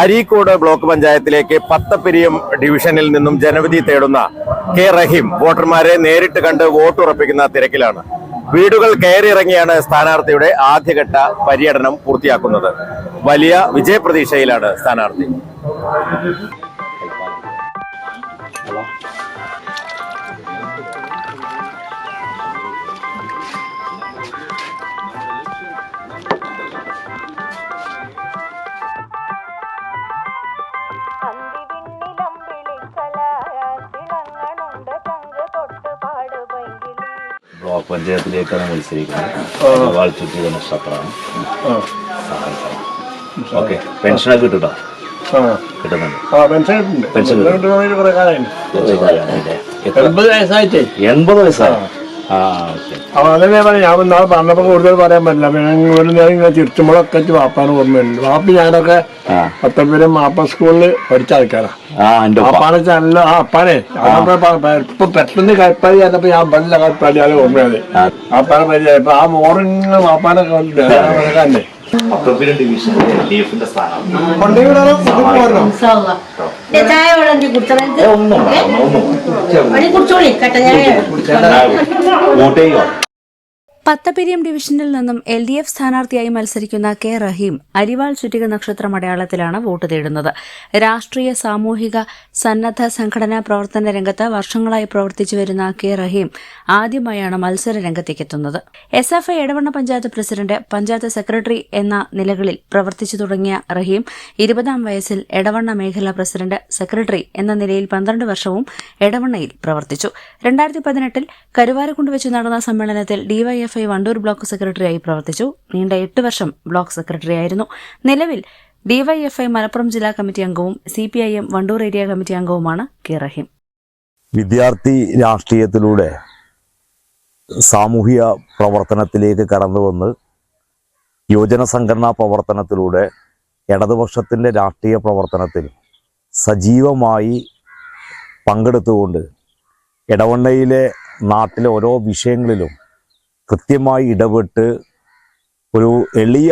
Areekode block പഞ്ചായത്തിലേക്ക് പത്തപ്പെരിയം ഡിവിഷനിൽ നിന്നും ജനവിധി തേടുന്ന കെ റഹീം വോട്ടർമാരെ നേരിട്ട് കണ്ട് വോട്ടുറപ്പിക്കുന്ന തിരക്കിലാണ്. വീടുകൾ കയറിയിറങ്ങിയാണ് സ്ഥാനാർത്ഥിയുടെ ആദ്യഘട്ട പര്യടനം പൂർത്തിയാക്കുന്നത്. വലിയ വിജയപ്രതീക്ഷയിലാണ് സ്ഥാനാർത്ഥി. ബ്ലോക്ക് പഞ്ചായത്തിലേക്കാണ് മത്സരിക്കുന്നത്. വാൾച്ചുറ്റി നക്ഷത്രമാണ് ഓക്കെ. പെൻഷനൊക്കെ കിട്ടുട്ടോ? കിട്ടുന്നുണ്ട്. പെൻഷൻ എൺപത് വയസ്സായിട്ടേ എൺപത് വയസ്സാണ് അതന്നെ പറയാം ഞാൻ നാളെ പറഞ്ഞപ്പോ കൂടുതൽ പറയാൻ പറ്റില്ല. ഒരു നേരം ഇങ്ങനെ തിരുത്തുമ്പോഴൊക്കെ വാപ്പാന് ഓർമ്മയുണ്ട് വാപ്പി ഞാനൊക്കെ ആ. പത്തമ്പരം മാപ്പ സ്കൂളിൽ പഠിച്ച ആൾക്കാരാണ് ഉപ്പ. നല്ല ആ അപ്പാനെ ഇപ്പൊ പെട്ടെന്ന് കൽപ്പാടി ചെന്നപ്പോ ഞാൻ പല്ല കൽപ്പാടി അത് ഓർമ്മയത് അപ്പാനെ പരിചയം. ആ മോറിങ്ങനെ വാപ്പാനെ കണ്ടേ. ഡിവിഷൻ എൽ ഡി എഫിന്റെ കുടിച്ചോളി കട്ട ചായ. വോട്ട് ചെയ്യുക. പത്തപിരിയം ഡിവിഷനിൽ നിന്നും എൽ ഡി എഫ് സ്ഥാനാർത്ഥിയായി മത്സരിക്കുന്ന കെ റഹീം അരിവാൾ ചുറ്റിക നക്ഷത്ര അടയാളത്തിലാണ് വോട്ട് തേടുന്നത്. രാഷ്ട്രീയ സാമൂഹിക സന്നദ്ധ സംഘടനാ പ്രവർത്തന രംഗത്ത് വർഷങ്ങളായി പ്രവർത്തിച്ചു വരുന്ന കെ റഹീം ആദ്യമായാണ് മത്സര രംഗത്തേക്കെത്തുന്നത്. S F I Edavanna panchayat president panchayat secretary എന്ന നിലകളിൽ പ്രവർത്തിച്ചു തുടങ്ങിയ റഹീം ഇരുപതാം വയസ്സിൽ എടവണ്ണ മേഖലാ പ്രസിഡന്റ് സെക്രട്ടറി എന്ന നിലയിൽ പന്ത്രണ്ട് വർഷവും എടവണ്ണയിൽ പ്രവർത്തിച്ചു. രണ്ടായിരത്തി പതിനെട്ടിൽ കരുവാരക്കുണ്ട് വെച്ച് നടന്ന സമ്മേളനത്തിൽ ഡിവൈഎഫ്ഐ വണ്ടൂർ ബ്ലോക്ക് സെക്രട്ടറിയായി പ്രവർത്തിച്ചു. നീണ്ട എട്ട് വർഷം ബ്ലോക്ക് സെക്രട്ടറിയായിരുന്നു. നിലവിൽ ഡിവൈഎഫ്ഐ മലപ്പുറം ജില്ലാ കമ്മിറ്റി അംഗവും C P I M Wandoor area committee അംഗവുമാണ് K റഹീം. വിദ്യാർത്ഥി രാഷ്ട്രീയത്തിലൂടെ സാമൂഹിക പ്രവർത്തനത്തിലേക്ക് കടന്നു വന്ന് യുവജന സംഘടനാ പ്രവർത്തനത്തിലൂടെ ഇടതുപക്ഷത്തിന്റെ രാഷ്ട്രീയ പ്രവർത്തനത്തിൽ സജീവമായി പങ്കെടുത്തുകൊണ്ട് ഇടവണ്ണയിലെ നാട്ടിലെ ഓരോ വിഷയങ്ങളിലും കൃത്യമായി ഇടപെട്ട് ഒരു എളിയ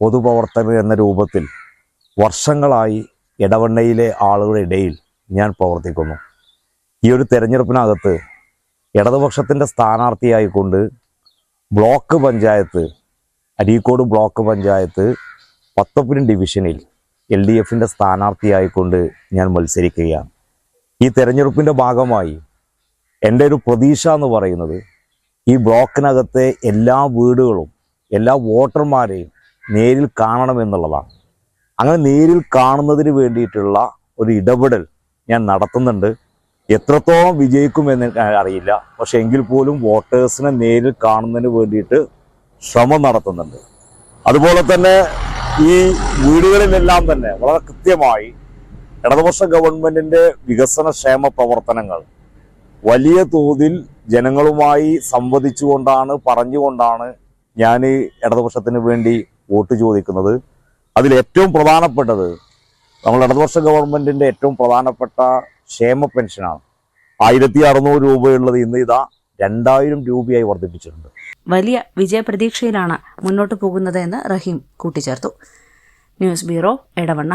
പൊതുപ്രവർത്തകൻ എന്ന രൂപത്തിൽ വർഷങ്ങളായി ഇടവണ്ണയിലെ ആളുകളുടെ ഇടയിൽ ഞാൻ പ്രവർത്തിക്കുന്നു. ഈ ഒരു തെരഞ്ഞെടുപ്പിനകത്ത് ഇടതുപക്ഷത്തിന്റെ സ്ഥാനാർത്ഥിയായിക്കൊണ്ട് ബ്ലോക്ക് പഞ്ചായത്ത് അരീക്കോട് ബ്ലോക്ക് പഞ്ചായത്ത് പത്തൊപ്പിനും ഡിവിഷനിൽ എൽ ഡി എഫിന്റെ സ്ഥാനാർത്ഥിയായിക്കൊണ്ട് ഞാൻ മത്സരിക്കുകയാണ്. ഈ തെരഞ്ഞെടുപ്പിന്റെ ഭാഗമായി എന്റെ ഒരു പ്രതീക്ഷ എന്ന് പറയുന്നത് ഈ ബ്ലോക്കിനകത്തെ എല്ലാ വീടുകളും എല്ലാ വോട്ടർമാരെയും നേരിൽ കാണണമെന്നുള്ളതാണ് അങ്ങനെ നേരിൽ കാണുന്നതിന് വേണ്ടിയിട്ടുള്ള ഒരു ഇടപെടൽ ഞാൻ നടത്തുന്നുണ്ട്. എത്രത്തോളം വിജയിക്കുമെന്ന് അറിയില്ല. പക്ഷെ എങ്കിൽ പോലും വോട്ടേഴ്സിനെ നേരിൽ കാണുന്നതിന് വേണ്ടിയിട്ട് ശ്രമം നടത്തുന്നുണ്ട്. അതുപോലെ തന്നെ ഈ വീടുകളിലെല്ലാം തന്നെ വളരെ കൃത്യമായി ഇടതുപക്ഷ ഗവൺമെന്റിന്റെ വികസന ക്ഷേമ പ്രവർത്തനങ്ങൾ വലിയ തോതിൽ ജനങ്ങളുമായി സംവദിച്ചുകൊണ്ടാണ് പറഞ്ഞുകൊണ്ടാണ് ഞാൻ ഇടതുപക്ഷത്തിന് വേണ്ടി വോട്ട് ചോദിക്കുന്നത്. അതിൽ ഏറ്റവും പ്രധാനപ്പെട്ടത് നമ്മൾ ഇടതുപക്ഷ ഗവൺമെന്റിന്റെ ഏറ്റവും പ്രധാനപ്പെട്ട ക്ഷേമ പെൻഷനാണ്. ആയിരത്തി അറുന്നൂറ് രൂപയുള്ളത് ഇന്ന് ഇതാ രണ്ടായിരം രൂപയായി വർദ്ധിപ്പിച്ചിട്ടുണ്ട്. വലിയ വിജയപ്രതീക്ഷയിലാണ് മുന്നോട്ട് പോകുന്നത് എന്ന് റഹീം കൂട്ടിച്ചേർത്തു. News bureau Edavanna.